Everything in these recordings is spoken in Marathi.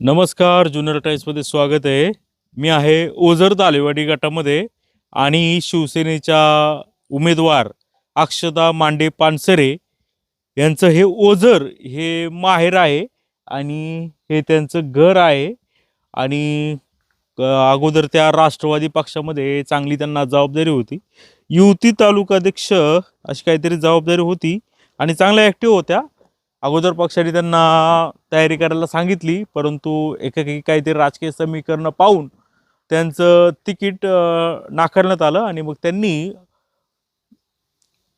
नमस्कार ज्युनियर टाईम्समध्ये स्वागत आहे. मी आहे ओझर तालेवाडी गटामध्ये आणि शिवसेनेच्या उमेदवार अक्षदा मांडे पानसरे यांचं हे ओझर हे माहेर आहे आणि हे त्यांचं घर आहे. आणि अगोदर त्या राष्ट्रवादी पक्षामध्ये चांगली त्यांना जबाबदारी होती. युती तालुकाध्यक्ष अशी काहीतरी जबाबदारी होती आणि चांगल्या ॲक्टिव्ह होत्या. अगोदर पक्षाने त्यांना तयारी करायला सांगितली परंतु एकाकी काहीतरी राजकीय समीकरणं पाहून त्यांचं तिकीट नाकारण्यात आलं आणि मग त्यांनी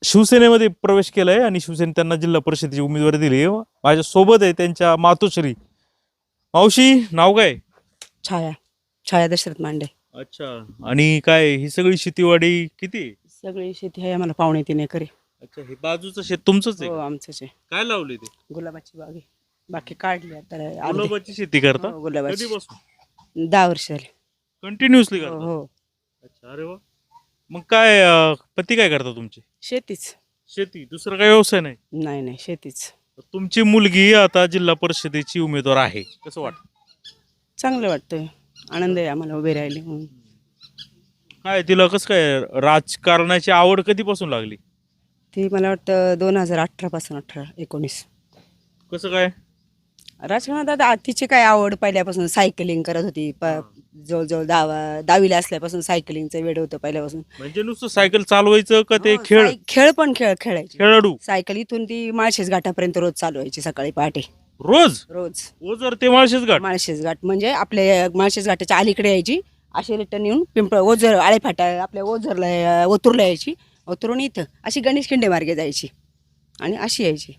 शिवसेनेमध्ये प्रवेश केला आहे आणि शिवसेने त्यांना जिल्हा परिषदेची उमेदवारी दिली. माझ्या सोबत आहे त्यांच्या मातोश्री. मावशी नाव काय? छाया. छाया दशरथ मांडे. अच्छा. आणि काय ही सगळी शेतीवाडी किती? सगळी शेती आहे आम्हाला पावणे तीन एकरी. अच्छा हे बाजूचं शेत तुमचंच आहे हो का? आमचंच आहे. काय लावले ते? गुलाबाची बाग. आहे बाकी काढली आता अर्धे. गुलाबाची शेती करता? हो, गुलाबाची. कधीपासून? दहा वर्ष झाली. कंटिन्युअसली हो करता हो. अच्छा अरे वा. मग काय अं, पती काय करता तुमचे? शेतीच. शेती? दुसरा काय व्यवसाय नाही? नाही नाही शेतीच. तुमची मुलगी आता जिल्हा परिषदेची उमेदवार आहे. कसं वाटत? चांगलं वाटतंय. आनंद आहे आम्हाला उभे राहिले म्हणून. काय तिला कसं काय राजकारणाची आवड कधीपासून लागली? ती मला वाटतं दोन हजार अठरा पासून अठरा एकोणीस. कसं काय? राजकारणात आता तिची काय आवड पहिल्यापासून सायकलिंग करत होती. प जवळजवळ दहावा दहावीला असल्यापासून सायकलिंगचं वेळ होतं पहिल्यापासून. म्हणजे नुसतं सायकल चालवायचं का ते हो, खेळ? साय- खेळ पण खेळ खेळायची. खेळाडू. सायकल इथून ती माळशेज घाटापर्यंत रोज चालवायची सकाळी पहाटे. रोज? रोज. ओ जर ते माळशेच गाठ माळशेज घाट. म्हणजे आपल्या माळशेज घाटाच्या अलीकडे यायची. अशी रिटर्न येऊन पिंपळ ओझर आळेफाटा आपल्या ओझरला ओतूरला यायची. ओतूरून इथं अशी गणेश खिंडे मार्गे जायची आणि अशी यायची.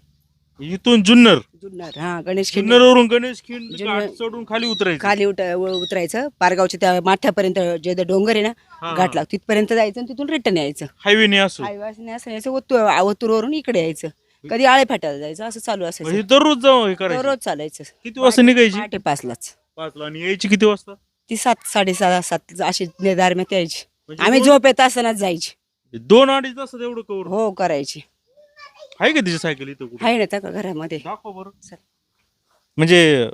इथून जुन्नर. जुन्नर हा गणेश खिंडे. जुन्नरवरून गणेश खिंड जुन्नर- घाट चढून खाली उतरायचं. खाली उठ व- उतरायचं. पारगावच्या त्या माथ्यापर्यंत जे डोंगर आहे ना हा, घाट लागतो तिथपर्यंत जायचं आणि तिथून रिटर्न यायचं. हायवेने असो. असं यायचं ओतूर ओतूरवरून इकडे यायचं. कधी आळेफाट्याला जायचं असं चालू हे असायचं दररोज जाऊ हे करायचं. रोज चालायचं. किती वाजता निघायची? पहाटे पाचलाच. पाचला. आणि यायची किती वाजता? ती सात साडेसहा सात अशी दरम्यान यायची. म्हणजे आम्ही दोन- झोप येत असतानाच जायची. दोन अडीच तासात एवढं कवर हो करायची. आहे का तिची सायकल इथं कुठे? आहे ना त्या घरामध्ये. दाखव बरं. चल. म्हणजे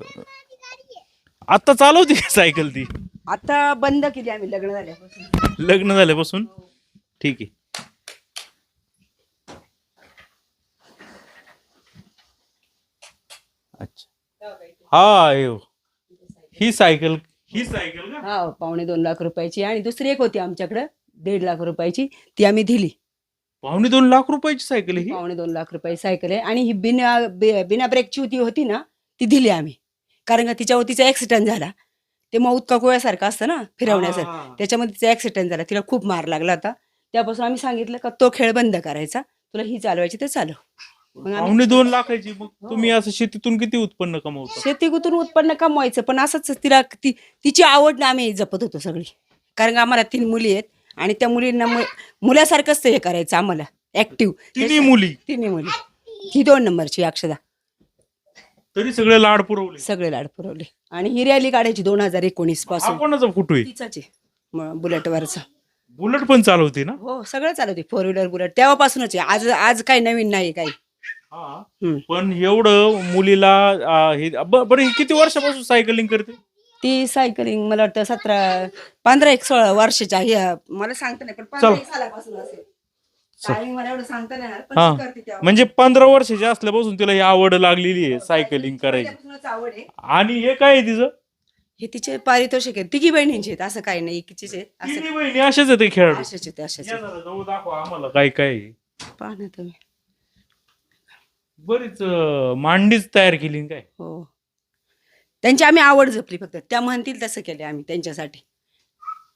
आता चालवते का सायकल ती? आता बंद केली आम्ही लग्न झाल्यापासून. लग्न झाल्यापासून? ठीक आहे. अच्छा. हा हे हो. ही सायकल ही सायकल का? हा पावणे दोन लाख रुपयाची. आणि दुसरी एक होती आमच्याकडं. दीड लाख रुपयाची ती आम्ही दिली. पावणे दोन लाख रुपयाची सायकल ही? पावणे दोन लाख रुपयाची सायकल आहे. आणि ही बिना बि- बिना ब्रेकची होती होती ना ती दिली आम्ही. कारण का तिच्यावर तिचा ऍक्सिडेंट झाला. ते मौत काकुळ्यासारखं असतं ना फिरवण्यासारखं. हा. त्याच्यामध्ये तिचा ऍक्सिडेंट झाला. तिला खूप मार लागला होता. त्यापासून आम्ही सांगितलं का तो खेळ बंद करायचा. तुला ही चालवायची तर चालव. मग आम्ही पावणे दोन लाखाची मग तुम्ही असं शेतीतून किती उत्पन्न कमवता? शेतीतून उत्पन्न कमवायचं? पण असंच तिला ती तिची आवड ना आम्ही जपत होतो सगळी. कारण का आम्हाला तीन मुली आहेत. आणि त्या मुलींना मु- मुलासारखंच ते हे करायचं आम्हाला. ऍक्टिव्ह तिन्ही मुली. तिन्ही मुली. ही दोन नंबरची अक्षदा. तरी सगळे लाड पुरवले. सगळे लाड पुरवले. आणि ही रॅली काढायची दोन हजार एकोणीसपासून. कोणाचा फोटो आहे तिचाच आहे म- बुलेटवरचा बुलेट पण चालवते ना? हो सगळं चालवते. Four wheeler bullet. तेव्हापासूनच आहे. आज आज काही नवीन नाही काही. हम्म. पण एवढं मुलीला हे ब- बरं ही किती वर्षापासून सायकलिंग करते? ती सायकलिंग मला वाटतं सतरा पंधरा एक सोळा वर्षाच्या ही अं, मला सांगता नाही पण पंधरा. एक सालापासून असेल. टायमिंग मला एवढं सांगता नाही येणार, पण हा. ती करते तेव्हा. म्हणजे पंधरा वर्षाची असल्यापासून तिला ही आवड लागलेली आहे सायकलिंग करायची. पहिल्यापासूनच आवड आहे. आणि हे काय आहे तिचं? हे तिचे पारितोषिक आहे तिघी बहिणींचे आहेत असं काही नाही एकीचेच आहेत. असं बहिणी अशाच आहेत हे खेळाडू. अशाच आहेत अशाच या आहेत. जरा जवळ दाखवा आम्हाला काय काय आहे. पहा ना तुम्ही. बरीच अं, मांडीच तयार केली न काय? हो. त्यांची आम्ही आवड जपली फक्त. त्या म्हणतील तसं केलं आम्ही त्यांच्यासाठी.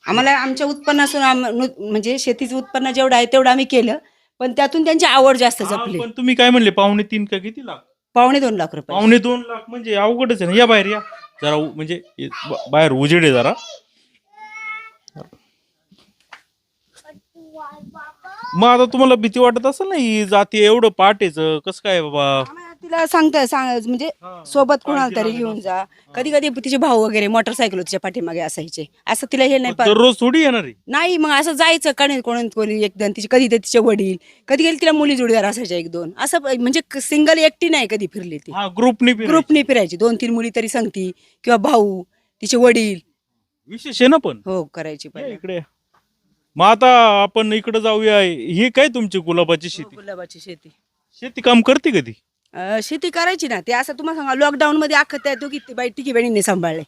आम्हाला आमच्या उत्पन्नातून आम- नु- म्हणजे शेतीचं उत्पन्न जेवढं आहे तेवढं आम्ही केलं पण त्यातून त्यांची आवड जास्त जपली. पण तुम्ही काय म्हणले पावणे तीन का किती लाख? पावणे दोन लाख रुपये. पावणे दोन लाख म्हणजे अवघडच आहे ना या बाहेर या. जरा उ- म्हणजे ये- ब- बाहेर उजेड आहे जरा. मग आता तुम्हाला भीती वाटत असेल ना ही जाती एवढं पाटेच कसं काय बाबा? तिला सांगता सांग म्हणजे हा. सोबत कोणाला तरी घेऊन. जा. कधी कधी तिचे भाऊ वगैरे मोटरसायकल तिच्या पाठीमागे असायचे. असं तिला हे नाही पण पा- दररोज थोडी येणार आहे. नाही मग असं जायचं कणी कोणी कोणी एक दोन तिचे कधी तिचे वडील. कधी कधी तिला मुली जोडीदार असायच्या एक दोन. असं प- म्हणजे सिंगल एकटी नाही कधी फिरली ती. हा ग्रुपने ग्रुपने फिरायची. दोन तीन मुली तरी सांगती किंवा भाऊ तिचे वडील. विशेष आहे ना पण. हो करायची या पहिले. इकडे. मग आता आपण इकडे जाऊया. ही काय तुमची गुलाबाची हो, शेती गुलाबाची शेती. शेती काम करते कधी? अं, शेती करायची ना ते असं तुम्हाला सांगा लॉकडाऊन मध्ये अख्खं त्या दोघी ते बाई तिघी बहिणींनी सांभाळले.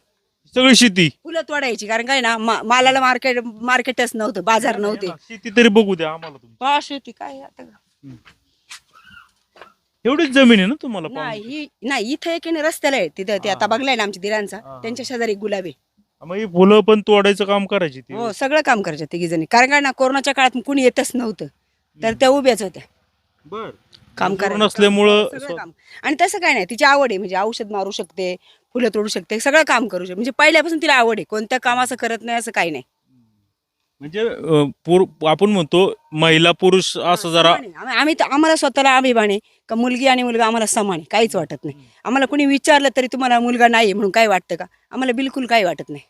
सगळी शेती? फुलं तोडायची कारण काय ना मा- मालाला मार्केट मार्केटच नव्हतं बाजार नव्हते. शेती तरी बघू द्या आम्हाला शेती काय आता? एवढीच जमीन आहे ना तुम्हाला पाहून? नाही ही- नाही इथं एक आहे ना रस्त्याला आहे तिथं ते आता बघलाय ना आमच्या दिरांचा हा. त्यांच्या शेजारी गुलाब मग ही फुलं पण तोडायचं काम करायची ती. हो सगळं काम करायच्या तिघी जणी. कारण काय ना कोरोनाच्या काळात कुणी येतच नव्हतं. तर त्या उभ्याच होत्या. बर. काम मजूर करायला. नसल्यामुळं सगळं काम. आणि तसं काय नाही तिची आवड आहे. म्हणजे औषध मारू शकते फुलं तोडू शकते सगळं काम करू शकते. म्हणजे पहिल्यापासून तिला आवड आहे. कोणत्या काम असं करत नाही असं काही नाही. म्हणजे अं, पुर- आपण म्हणतो महिला पुरुष असं जरा समान आहे. आम्ही- आम्ही तर- आम्हाला स्वतःला अभिमान आहे. का मुलगी आणि मुलगा आम्हाला समान आहे. काहीच वाटत नाही. आम्हाला कोणी विचारलं तरी तुम्हाला मुलगा नाही आहे म्हणून काय वाटतं का? आम्हाला बिलकुल काही वाटत नाही.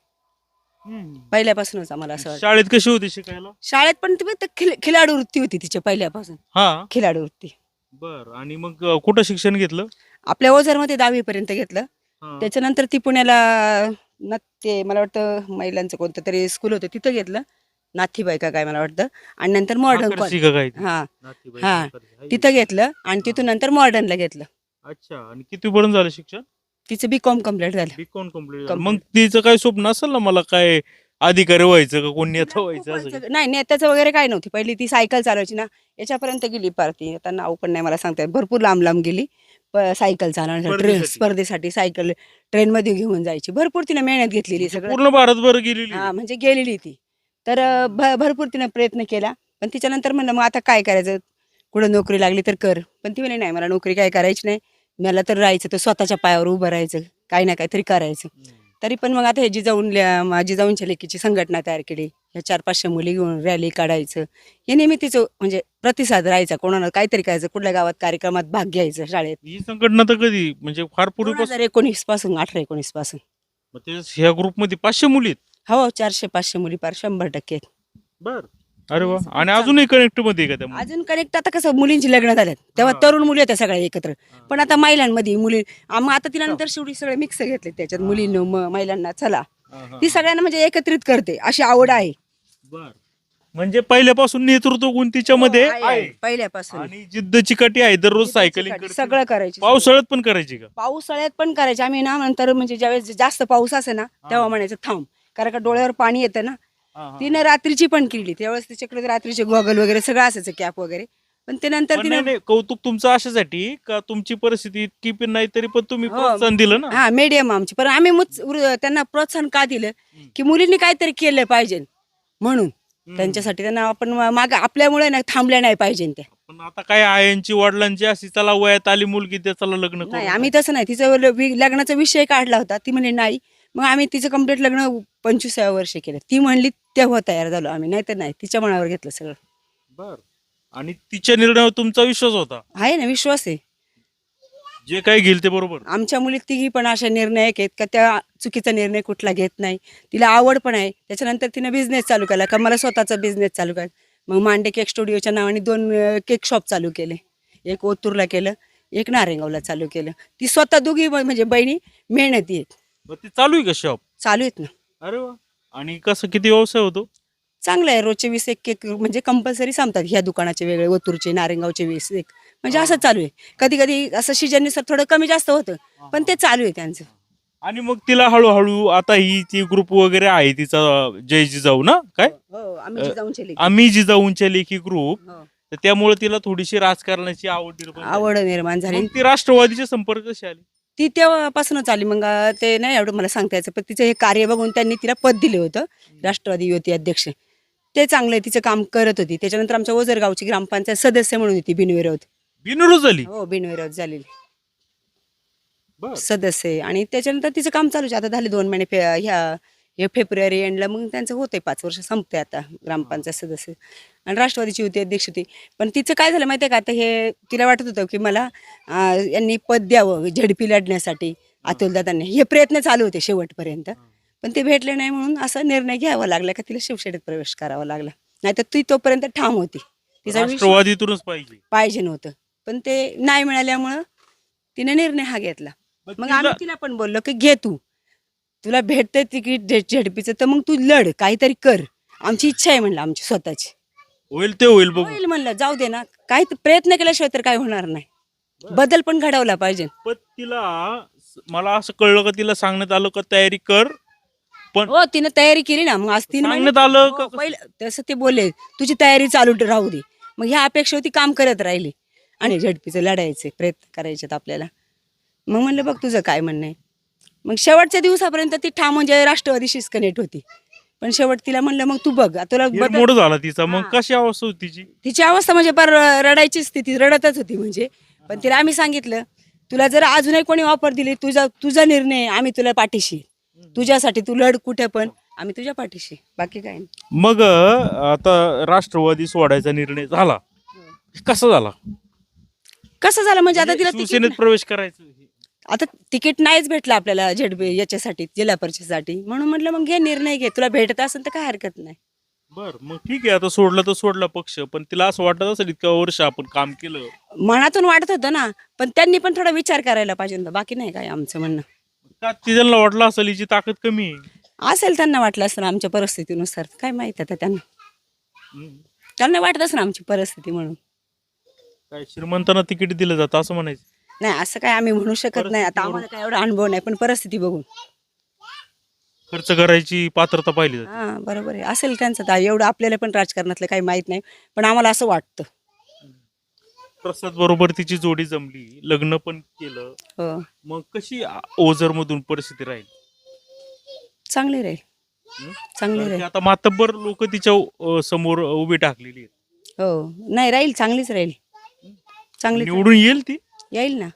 पहिल्यापासूनच आम्हाला असं वाटतं. शाळेत कशी होती शिकायला? शाळेत पण ती खिल खिलाडू वृत्ती होती तिच्या पहिल्यापासून. हा. खिलाडू वृत्ती. बर. आणि मग अं, कुठं शिक्षण घेतलं? आपल्या ओझरमध्ये दहावी पर्यंत घेतलं. हा. त्याच्यानंतर ती पुण्याला न ते मला वाटतं महिलांचं कोणतं तरी स्कूल होतं तिथं घेतलं. नाथीबाई का काय मला वाटतं. आणि नंतर मॉडर्न आकर्षी का काय? ती? हा. नाथीबाई हा. हाय. तिथं घेतलं आणि तिथून नंतर मॉडर्नला घेतलं. अच्छा. आणि किती पर्यंत झालं शिक्षण? तिचं बी कॉम कंप्लीट झालं. B Com complete Complete. मग तिचं काय स्वप्न असेल ना मला? काय अधिकारी व्हायचं का कोण नेता व्हायचं असं काही? नाही नेत्याचं वगैरे काय नव्हती. पहिली ती सायकल चालवायची ना याच्यापर्यंत गेली पार ती आता नाव पण नाही मला सांगता येत. भरपूर लांब लांब गेली. प- सायकल चालवण्यासाठी ट्रेन स्पर्धेसाठी. स्पर्धेसाठी सायकल ट्रेन मध्ये घेऊन जायची. भरपूर तिने मेहनत घेतलेली सगळं. पूर्ण भारतभर गेलेली हा म्हणजे गेलेली ती. तर अं, भ- भरपूर तिने प्रयत्न केला. पण तिच्यानंतर म्हणलं मग आता काय करायचं? कुठं नोकरी लागली तर कर. पण ती म्हणे नाही मला नोकरी काय करायची नाही. मला तर राहायचं तर स्वतःच्या पायावर उभं राहायचं. काही ना काहीतरी करायचं. तरी पण मग आता हे जिजाऊन माझी जाऊनच्या लेकीची संघटना तयार केली. ह्या चार पाचशे मुली घेऊन रॅली काढायचं. हे नेहमी तिचं म्हणजे प्रतिसाद राहायचा. कोणाला काहीतरी करायचं कुठल्या गावात कार्यक्रमात भाग घ्यायचं शाळेत. ही संघटना तर कधी? म्हणजे फार हजार एकोणीसपासून अठरा एकोणीसपासून. ह्या ग्रुपमध्ये पाचशे मुली हो चारशे पाचशे मुली पार शंभर टक्के आहेत. बर. अरे वा. आणि अजूनही कनेक्टमध्ये आहे का त्या मुली? अजून कनेक्ट आता कसं मुलींची लग्न झाल्यात. तेव्हा. तरुण मुली होत्या सगळ्या एकत्र. पण आता महिलांमध्ये मुली आता तिला नंतर शेवटी सगळे मिक्स घेतले त्याच्यात. मुलींना म- महिलांना चला. ती सगळ्यांना म्हणजे एकत्रित करते. अशी आवड आहे. बर. म्हणजे पहिल्यापासून नेतृत्व गुण तिच्यामध्ये हो, आहे, आहे. आहे. पहिल्यापासून. आणि जिद्द चिकाटी आहे दररोज सायकलिंग सगळं करायची पावसाळ्यात पण करायची का? पावसाळ्यात पण करायचे. आम्ही ना नंतर म्हणजे ज्यावेळेस जास्त पाऊस असे ना तेव्हा म्हणायचं थांब. कारण का डोळ्यावर पाणी येतं ना तिने रात्रीची पण केली. त्यावेळेस तिच्याकडे रात्रीचे गॉगल वगैरे सगळं असायचं कॅप वगैरे. पण ते नंतर पण तिने नाही, नाही, कौतुक तुमचं अशासाठी का तुमची परिस्थिती इतकी पण नाही तरी पण तुम्ही हो. प्रोत्साहन दिलं ना? हा मीडियम आमची. पण आम्ही मुच- त्यांना प्रोत्साहन का दिलं? की मुलींनी काहीतरी केलं पाहिजे. म्हणून त्यांच्यासाठी त्यांना आपण माग आपल्यामुळे नाही थांबल्या नाही पाहिजे त्या. पण आता काय आयांची वडिलांची अशी चला वयात आली मुलगी त्या चला लग्न नाही करू आम्ही तसं नाही. तिचं ल- वि- लग्नाचा विषय काढला होता. ती म्हणली नाही मग आम्ही तिचं कंप्लीट लग्न पंचवीसाव्या वर्षी केलं. ती म्हणली तेव्हा तयार झालो आम्ही नाही तर नाही. तिच्या मनावर घेतलं सगळं. बर. आणि तिच्या निर्णयावर तुमचा विश्वास होता? आहे ना विश्वास आहे. जे काही घेईल ते बरोबर. आमच्या मुली तिघी पण अशा निर्णायक आहेत का त्या चुकीचा निर्णय कुठला घेत नाही. तिला आवड पण आहे. त्याच्यानंतर तिने बिझनेस चालू केला का मला स्वतःचा बिझनेस चालू कर मग मांडे केक स्टुडिओच्या नावाने दोन केक शॉप चालू केले. एक ओतूरला केलं एक नारेगावला चालू केलं. ती स्वतः दोघी ब- म्हणजे बहिणी मेहनती आहेत. मग ते चालू आहे का शॉप चालू आहेत ना. अरे वा. आणि कसं किती व्यवसाय होतो? चांगलं आहे रोजचे वीस एक केक म्हणजे कंपल्सरी संपतात ह्या दुकानाचे वेगळे ओतूरचे नारेगावचे वीस एक. म्हणजे असं चालू आहे. कधी कधी असं सीजननुसार थोडं कमी जास्त होतं पण ते चालू आहे त्यांचं. आणि मग तिला हळूहळू आता ही ती ग्रुप वगैरे आहे तिचा जय जिजाऊ ना काय? हो आम्ही जाऊन चले आम्ही जिजाऊंच्या लेखी ग्रुप हो. तर त्यामुळे तिला थोडीशी राजकारणाची आवड निर्माण झाली. आवड निर्माण झाली. मग ती राष्ट्रवादीचे संपर्क कशी आली? ती तेव्हापासूनच आली. मग ते नाही एवढं मला सांगता यायचं पण तिचं हे कार्य बघून त्यांनी तिला पद दिलं होतं राष्ट्रवादी युवती अध्यक्ष. ते चांगलं तिचं काम करत होती. त्याच्यानंतर आमच्या ओझरगावची ग्रामपंचायत सदस्य म्हणून होती बिनविरोध बिनरोज झाली? हो बिनविरोध झालेली. सदस्य आहे. आणि त्याच्यानंतर तिचं काम चालूच आहे. आता झाले दोन महिने ह्या हे फेब्रुवारी एंडला मग त्यांचं होतंय पाच वर्ष संपते आता ग्रामपंचायत सदस्य. आणि राष्ट्रवादीची होती अध्यक्ष होती. पण तिचं काय झालं माहिती आहे का? आता हे तिला वाटत होतं की मला यांनी पद द्यावं झडपी लढण्यासाठी अतुलदादांनी हे प्रयत्न चालू होते शेवटपर्यंत. पण ते भेटले नाही म्हणून असा निर्णय घ्यावा लागला का तिला शिवसेनेत प्रवेश करावा लागला. नाहीतर ती तोपर्यंत ठाम होती. तिचा विश्वास राष्ट्रवादीतूनच पाहिजे. पाहिजे नव्हतं. पण ते नाही मिळाल्यामुळं तिने निर्णय हा घेतला. मग मग तिला- आम्ही तिला पण बोललो की घे तू. तुला भेटतंय तिकीट झेडपीचं तर मग तू लढ काहीतरी कर. आमची इच्छा आहे म्हणलं आमची स्वतःची. होईल ते होईल बघू. होईल म्हणलं जाऊ दे ना. काही प्रयत्न केल्याशिवाय तर काय होणार नाही. बदल पण घडवला पाहिजे. पण तिला मला असं कळलं का तिला सांगण्यात आलं का तयारी कर. पण हो तिने तयारी केली ना. मग आज तीन सांगण्यात आलं हो, का? पहिलं तसं ते बोलले तुझी तयारी चालू ठ- राहू दे. मग ह्या अपेक्षा होती काम करत राहिली. आणि झडपीचं लढायचे प्रयत्न करायचे आपल्याला. मग म्हणलं बघ तुझं काय म्हणणं आहे. मग शेवटच्या दिवसापर्यंत ती ठाम म्हणजे राष्ट्रवादीशीच कनेक्ट होती. पण शेवट तिला म्हणलं मग तू बघ तुला बदल- मोड झाला तिचा. मग हा. कशी अवस्था होती तिची? तिची अवस्था म्हणजे पर रडायची स्थिती रडतच होती म्हणजे. पण तिला आम्ही सांगितलं तुला जर अजूनही कोणी ऑफर दिली तुझा तुझा निर्णय आहे, आम्ही तुला पाठीशी. आहे. तुझ्यासाठी तू लढ कुठे पण आम्ही तुझ्या पाठीशी. आहे. बाकी काय नाही. मग अं, आता राष्ट्रवादी सोडायचा निर्णय झाला. कसा झाला? कसं झालं? म्हणजे आता तिला शिवसेनेत तिकीट प्रवेश करायचं. आता तिकीट नाहीच भेटलं आपल्याला झेडपी याच्यासाठी जिल्हा परिषदेसाठी. म्हणून म्हटलं मग घे निर्णय घे. तुला भेटत असेल तर काय हरकत नाही. बर मग ठीक आहे. आता सोडलं तर सोडला पक्ष. पण तिला असं वाटत असेल इतक्या वर्ष आपण काम केलं. मनातून वाटत होतं ना. पण त्यांनी पण थोडा विचार करायला पाहिजे होता. बाकी नाही काय आमचं म्हणणं. का तिला वाटलं असेल हिची ताकद कमी आहे? असेल त्यांना वाटलं असतं आमच्या परिस्थितीनुसार. काय माहीत आता त्यांना. हम्म. त्यांना वाटत असं आमची परिस्थिती म्हणून. काय श्रीमंतांना तिकीट दिलं जातं असं म्हणायचं? नाही असं काय आम्ही म्हणू शकत नाही. आता आम्हाला काय एवढा अनुभव नाही पण परिस्थिती बघून. खर्च करायची पात्रता पाहिली जाते. हा बरोबर आहे. असेल त्यांचं तर एवढं आपल्याला पण राजकारणातलं काही माहीत नाही पण आम्हाला असं वाटतं. प्रसाद बरोबर तिची जोडी जमली लग्न पण केलं. हो. मग कशी ओझर मधून परिस्थिती राहील? चांगले राहील? चांगले कारण की राहील. आता मातब्बर लोक तिच्या अं, समोर उभी टाकलेली आहेत. हो. नाही राहील चांगलीच राहील. चांगली निवडून येईल ती? येईल ना?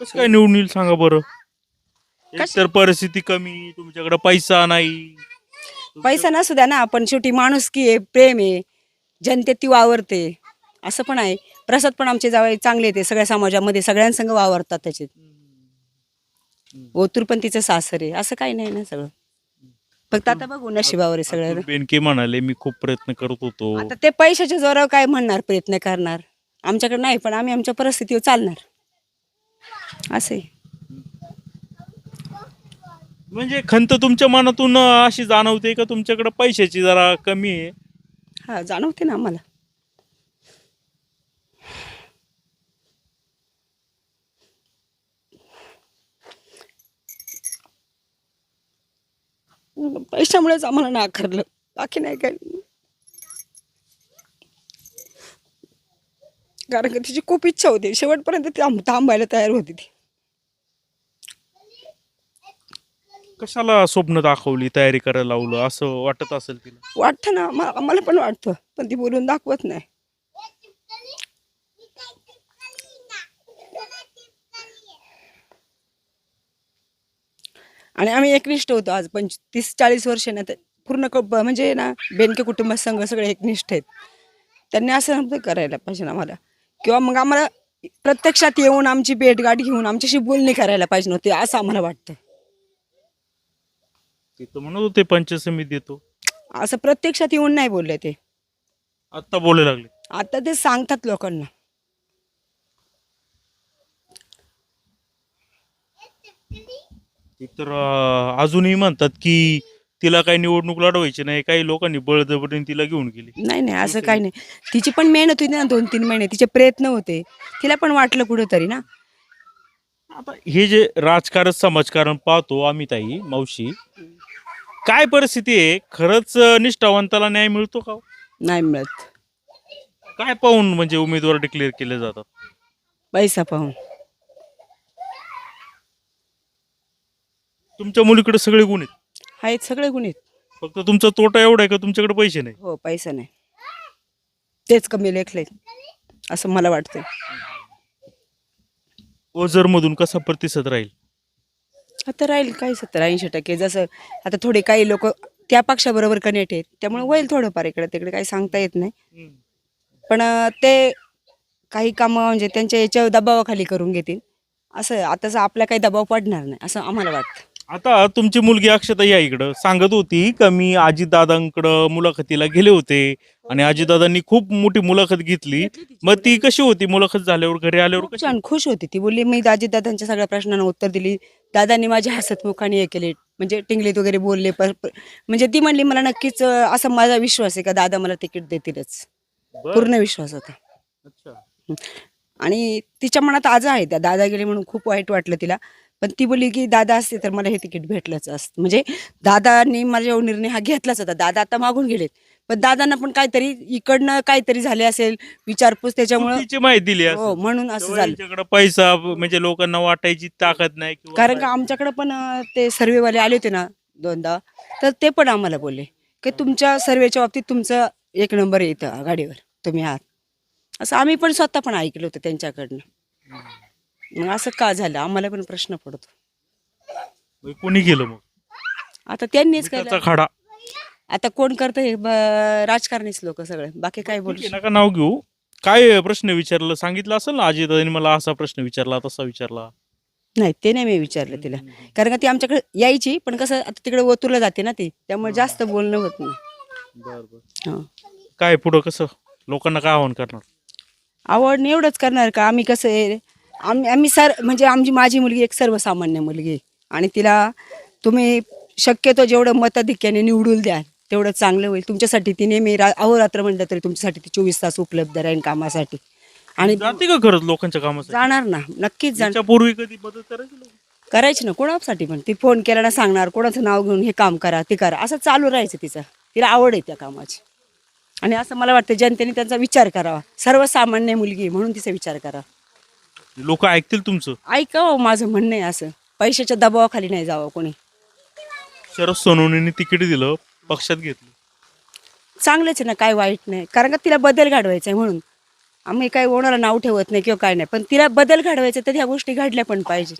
कसं काय निवडून येईल सांगा बरं? कश- तर परिस्थिती कमी तुमच्याकडे पैसा नाही. पैसा नसू द्या ना पण शेवटी माणुसकी आहे प्रेम आहे जनतेत ती वावरते. असं पण आहे. प्रसाद पण आमचे जावई चांगले ते सगळ्या समाजामध्ये सगळ्यांसंग वावरतात त्याचे ओतूर पण तिचं सासर आहे. असं काही नाही ना सगळं. फक्त आता बघू नशिबावर आहे सगळं. बेनके म्हणाले मी खूप प्रयत्न करत होतो. आता ते पैशाच्या जोरावर काय म्हणणार प्रयत्न करणार? आमच्याकडे नाही पण आम्ही आमच्या परिस्थितीवर चालणार. असे म्हणजे खंत तुमच्या मनातून अशी जाणवते का तुमच्याकडे पैशाची जरा कमी आहे? हा जाणवते ना आम्हाला. पैशामुळेच आम्हाला नाकारलं. बाकी नाही काय कारण का तिची खूप इच्छा होती. शेवटपर्यंत ती थांबायला तयार होती ती. कशाला स्वप्न दाखवली तयारी करायला लावलं? असं वाटत असेल तिला? वाटतं ना. आम्हा- आम्हाला पण वाटतं. पण ती बोलून दाखवत नाही. आणि आम्ही एकनिष्ठ होतो आज. पंच तीस चाळीस वर्ष ना ते पूर्ण क- ब- म्हणजे ना बेनके कुटुंब संघ सगळे एकनिष्ठ आहेत. त्यांनी असं नव्हतं करायला पाहिजे ना आम्हाला. किंवा मग आम्हाला प्रत्यक्षात येऊन आमची भेटगाठ घेऊन आमच्याशी बोलणी करायला पाहिजे नव्हते असं आम्हाला वाटतं तिथं म्हणत होते पंचसमित देतो. असं प्रत्यक्षात येऊन नाही बोलले ते. आत्ता बोलायला लागले. आता ते सांगतात लोकांना. ती तर अं, अजूनही म्हणतात की तिला काही निवडणूक लढवायची नाही काही लोकांनी बळजबरीने तिला घेऊन गेली. नाही नाही असं काही नाही. तिची पण मेहनत होती ना दोन तीन महिने. तिचे प्रयत्न होते. तिला पण वाटलं कुठंतरी ना. आता हे जे राजकारण समाजकारण पाहतो आम्ही ताई मावशी. काय परिस्थिती आहे? खरंच निष्ठावंताला न्याय मिळतो का हो? नाही मिळत. काय पाहून म्हणजे उमेदवार डिक्लेअर केले जातात? पैसा पाहून. तुमच्या मुलीकडे सगळे गुण आहेत. आहेत सगळे गुण आहेत फक्त तुमचा तोटा एवढा आहे का तुमच्याकडे पैसे नाही? हो पैसा नाही. तेच कमी लेखले. असं मला वाटतं ओझर मधून कसा प्रतिसाद राहील? आता राहील काय सत्तर ऐंशी टक्के. जसं आता थोडे काही लोक त्या पक्षाबरोबर कनेक्ट आहेत. त्यामुळे होईल थोडंफार इकडे तिकडे काही सांगता येत नाही. पण अं, ते काही कामं म्हणजे त्यांच्या याच्या दबावाखाली करून घेतील. असं आताचा आपला काही दबाव पडणार नाही असं आम्हाला वाटतं. आता तुमची मुलगी अक्षता या इकडं. सांगत होती का मी अजितदादांकडं मुलाखतीला गेले होते आणि अजितदादांनी खूप मोठी मुलाखत घेतली. मग ती कशी होती? मुलाखत झाल्यावर घरी आल्यावर खूप कशी छान खुश होती ती. बोलली मी दाजी दादांच्या सगळ्या प्रश्नांना उत्तर दिली. दादांनी माझ्या हसतमुखाने हे केले. म्हणजे टिंगलीत वगैरे बोलले पर पर- म्हणजे ती म्हणली मला नक्कीच अं, असा माझा विश्वास आहे का? दादा मला तिकीट देतीलच. बरं. पूर्ण विश्वास होता. अच्छा. आणि तिच्या मनात आज आहे त्या. दादा गेले म्हणून खूप वाईट वाटलं तिला. पण ती बोलली की दादा असते तर मला हे तिकीट भेटलंच असतं. म्हणजे दादांनी माझ्या निर्णय हा घेतलाच होता. दादा आता मागून गेलेत. पण दादांना पण काहीतरी इकडनं काहीतरी झाले असेल विचारपूस त्याच्यामुळं माहिती दिली हो. म्हणून असं झालं. पैसा म्हणजे लोकांना वाटायची ताकद नाही कारण का आमच्याकडे पण ते सर्वेवाले आले होते ना दोनदा तर ते पण आम्हाला बोलले की तुमच्या सर्वेच्या बाबतीत तुमचं एक नंबर आहे इथं आघाडीवर तुम्ही आहात. असं आम्ही पण स्वतः पण ऐकलं होतं त्यांच्याकडनं. मग असं का झालं? आम्हाला पण प्रश्न पडतो. मग कोणी केलं मग? आता त्यांनीच केलं. खाडा. आता कोण करतं हे? ब- राजकारणीच लोक सगळे. बाकी काय बोलू ठीक आहे, नका नाव घेऊ. काय प्रश्न विचारलं? सांगितलं असेल ना अजितदादांनी मला असा प्रश्न विचारला तसा विचारला. नाही ते नाही मी विचारलं तिला. कारण का ती आमच्याकडे यायची पण कसं आता तिकडे ओतूरला जाते ना ती. त्यामुळे जास्त बोलणं होत नाही. हं. काय पुढं कसं? लोकांना काय आव्हान करणार? आवड एवढंच करणार का? आम्ही कसं आहे आम्ही आम्ही सर म्हणजे आमची माझी मुलगी एक सर्वसामान्य मुलगी. आणि तिला तुम्ही शक्यतो जेवढं मताधिक्याने निवडून द्याल तेवढं चांगलं होईल. तुमच्यासाठी ती नेहमी रा अहोरात्र म्हटलं तरी तुमच्यासाठी ती चोवीस तास उपलब्ध राहील कामासाठी. आणि जाते का खरंच लोकांच्या कामासाठी? जाणार ना. नक्कीच जाणार. पूर्वी कधी मदत करायची लोक? करायची ना. कोणासाठी पण. ती फोन केला ना सांगणार कोणाचं नाव घेऊन हे काम करा ते करा. असं चालू राहायचं तिचं. तिला आवड आहे त्या कामाची. आणि असं मला वाटतं जनतेने त्यांचा विचार करावा. सर्वसामान्य मुलगी म्हणून तिचा विचार करा लोक ऐकतील तुमचं? ऐका हो, माझं म्हणणं आहे असं. पैशाच्या दबावाखाली नाही जावं कोणी. शरद सोनवणेंनी तिकीट दिलं पक्षात घेतलं. चांगलंच आहे ना काय वाईट नाही. कारण का तिला बदल घडवायचा आहे म्हणून. आम्ही काही कोणाला नाव ठेवत नाही किंवा काय नाही. पण तिला बदल घडवायचा तर ह्या गोष्टी घडल्या पण पाहिजे